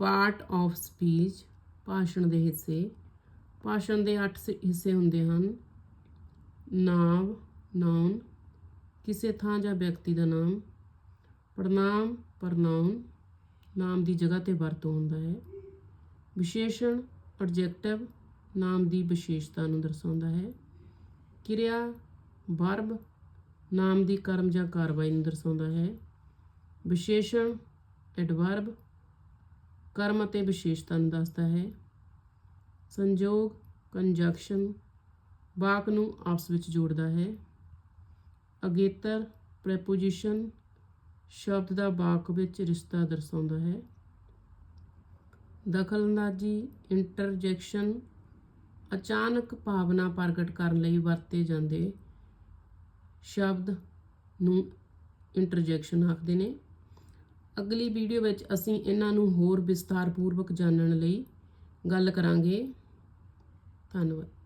Part of speech ਭਾਸ਼ਣ ਦੇ ਹਿੱਸੇ। ਭਾਸ਼ਣ ਦੇ 8 ਹਿੱਸੇ ਹੁੰਦੇ ਹਨ। ਨਾਮ ਨਾਉਨ ਕਿਸੇ ਥਾਂ ਜਾਂ ਵਿਅਕਤੀ ਦਾ ਨਾਮ। ਪ੍ਰਣਾਮ ਪ੍ਰਨਾਉਨ ਨਾਮ ਦੀ ਜਗ੍ਹਾ ਤੇ ਵਰਤੋਂ ਹੁੰਦਾ ਹੈ। ਵਿਸ਼ੇਸ਼ਣ ਐਡਜੈਕਟਿਵ ਨਾਮ ਦੀ ਵਿਸ਼ੇਸ਼ਤਾ ਨੂੰ ਦਰਸਾਉਂਦਾ ਹੈ। ਕਿਰਿਆ ਵਰਬ ਨਾਮ ਦੀ ਕਰਮ ਜਾਂ ਕਾਰਵਾਈ ਨੂੰ ਦਰਸਾਉਂਦਾ ਹੈ। ਵਿਸ਼ੇਸ਼ਣ ਐਡਵਰਬ ਕਰਮ ਅਤੇ ਵਿਸ਼ੇਸ਼ਤਾ ਨੂੰ ਦੱਸਦਾ ਹੈ। ਸੰਯੋਗ ਕੰਜੰਕਸ਼ਨ, ਵਾਕ ਨੂੰ ਆਪਸ ਵਿੱਚ ਜੋੜਦਾ ਹੈ। ਅਗੇਤਰ, ਪ੍ਰੈਪੋਜੀਸ਼ਨ, ਸ਼ਬਦ ਦਾ ਵਾਕ ਵਿੱਚ ਰਿਸ਼ਤਾ ਦਰਸਾਉਂਦਾ ਹੈ। ਦਖਲਅੰਦਾਜ਼ੀ, ਇੰਟਰਜੈਕਸ਼ਨ, ਅਚਾਨਕ ਭਾਵਨਾ ਪ੍ਰਗਟ ਕਰਨ ਲਈ ਵਰਤੇ ਜਾਂਦੇ ਸ਼ਬਦ ਨੂੰ ਇੰਟਰਜੈਕਸ਼ਨ ਆਖਦੇ ਨੇ। ਅਗਲੀ ਵੀਡੀਓ ਵਿੱਚ ਅਸੀਂ ਇਹਨਾਂ ਨੂੰ ਹੋਰ ਵਿਸਤਾਰਪੂਰਵਕ ਜਾਣਨ ਲਈ ਗੱਲ ਕਰਾਂਗੇ। ਧੰਨਵਾਦ।